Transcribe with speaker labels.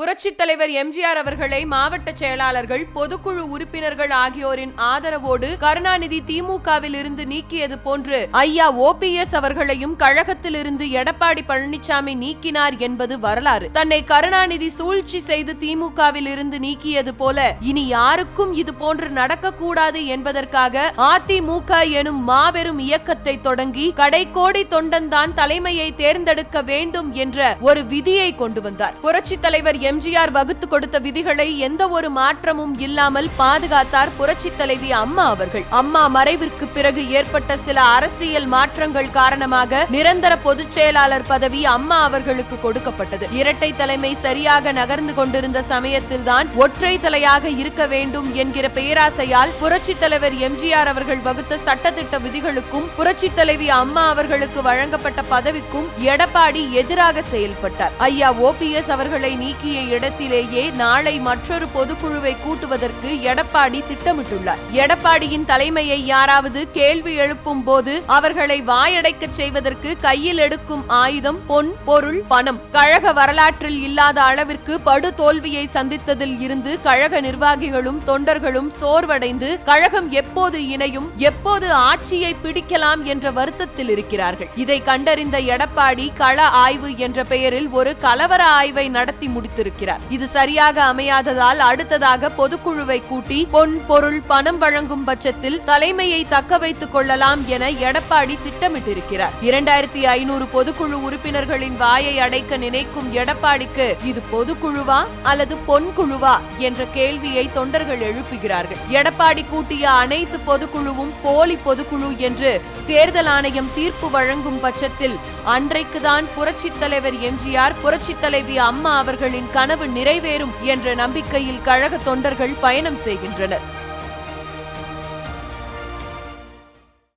Speaker 1: புரட்சித் தலைவர் எம்ஜிஆர் அவர்களை மாவட்ட செயலாளர்கள் பொதுக்குழு உறுப்பினர்கள் ஆகியோரின் ஆதரவோடு கருணாநிதி திமுகவில் இருந்து நீக்கியது போன்று ஐயா ஓபிஎஸ் அவர்களையும் கழகத்தில் இருந்து எடப்பாடி பழனிசாமி நீக்கினார் என்பது வரலாறு. தன்னை கருணாநிதி சூழ்ச்சி செய்து திமுகவில் இருந்து நீக்கியது போல இனி யாருக்கும் இது போன்று நடக்கக்கூடாது என்பதற்காக அதிமுக எனும் மாபெரும் இயக்கத்தை தொடங்கி கடைக்கோடி தொண்டன்தான் தலைமையை தேர்ந்தெடுக்க வேண்டும் என்ற ஒரு விதியை கொண்டு வந்தார். புரட்சித் தலைவர் எம்ஜிஆர் வகுத்து கொடுத்த விதிகளை எந்த ஒரு மாற்றமும் இல்லாமல் பாதுகாத்தார் புரட்சி தலைவி அம்மா அவர்கள். அம்மா மறைவிற்கு பிறகு ஏற்பட்ட சில அரசியல் மாற்றங்கள் காரணமாக நிரந்தர பொதுச் செயலாளர் பதவி அம்மா அவர்களுக்கு கொடுக்கப்பட்டது. இரட்டை தலைமை சரியாக நகர்ந்து கொண்டிருந்த சமயத்தில்தான் ஒற்றை தலையாக இருக்க வேண்டும் என்கிற பேராசையால் புரட்சி தலைவர் எம்ஜிஆர் அவர்கள் வகுத்த சட்டத்திட்ட விதிகளுக்கும் புரட்சி தலைவி அம்மா அவர்களுக்கு வழங்கப்பட்ட பதவிக்கும் எடப்பாடி எதிராக செயல்பட்டார். ஐயா ஓபிஎஸ் அவர்களை நீக்கிய இடத்திலேயே நாளை மற்றொரு பொதுக்குழுவை கூட்டுவதற்கு எடப்பாடி திட்டமிட்டுள்ளார். எடப்பாடியின் தலைமையை யாராவது கேள்வி எழுப்பும் போது அவர்களை வாயடைக்க செய்வதற்கு கையில் எடுக்கும் ஆயுதம் பொன் பொருள் பணம். கழக வரலாற்றில் இல்லாத அளவிற்கு படு தோல்வியை சந்தித்ததில் இருந்து கழக நிர்வாகிகளும் தொண்டர்களும் சோர்வடைந்து கழகம் எப்போது இணையும் எப்போது ஆட்சியை பிடிக்கலாம் என்ற வருத்தத்தில் இருக்கிறார்கள். இதை கண்டறிந்த எடப்பாடி கள ஆய்வு என்ற பெயரில் ஒரு கலவர ஆய்வை நடத்தி முடித்து முடித்திருக்கிறார் இது சரியாக அமையாததால் அடுத்ததாக பொதுக்குழுவை கூட்டி பொன் பொருள் பணம் வழங்கும் பட்சத்தில் தலைமையை தக்க வைத்துக் கொள்ளலாம் என எடப்பாடி திட்டமிட்டிருக்கிறார். இரண்டாயிரத்தி ஐநூறு பொதுக்குழு உறுப்பினர்களின் வாயை அடைக்க நினைக்கும் எடப்பாடிக்கு இது பொதுக்குழுவா அல்லது பொன் குழுவா என்ற கேள்வியை தொண்டர்கள் எழுப்புகிறார்கள். எடப்பாடி கூட்டிய அனைத்து பொதுக்குழுவும் போலி பொதுக்குழு என்று தேர்தல் ஆணையம் தீர்ப்பு வழங்கும் பட்சத்தில் அன்றைக்குதான் புரட்சித் தலைவர் எம்ஜிஆர் புரட்சித் தலைவி அம்மா அவர்களின் கனவு நிறைவேறும் என்ற நம்பிக்கையில் கழக தொண்டர்கள் பயணம் செய்கின்றனர்.